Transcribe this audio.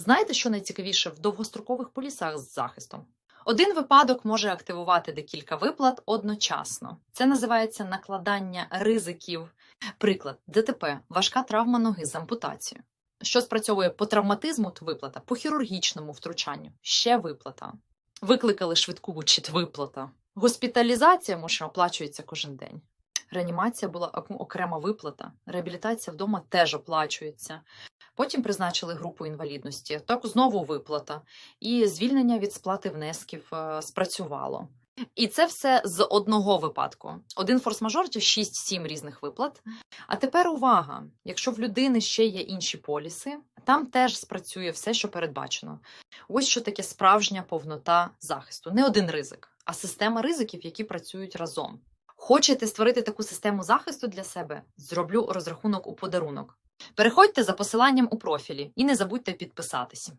Знаєте, що найцікавіше в довгострокових полісах з захистом? Один випадок може активувати декілька виплат одночасно. Це називається накладання ризиків. Приклад ДТП, важка травма ноги з ампутацією. Що спрацьовує по травматизму, то виплата, по хірургічному втручанню ще виплата. Викликали швидку чит виплата. Госпіталізація може оплачується кожен день. Реанімація була окрема виплата. Реабілітація вдома теж оплачується. Потім призначили групу інвалідності. Так знову виплата. І звільнення від сплати внесків е, спрацювало. І це все з одного випадку. Один форс-мажор це 6-7 різних виплат. А тепер увага: якщо в людини ще є інші поліси, там теж спрацює все, що передбачено. Ось що таке справжня повнота захисту. Не один ризик, а система ризиків, які працюють разом. Хочете створити таку систему захисту для себе? Зроблю розрахунок у подарунок. Переходьте за посиланням у профілі і не забудьте підписатися.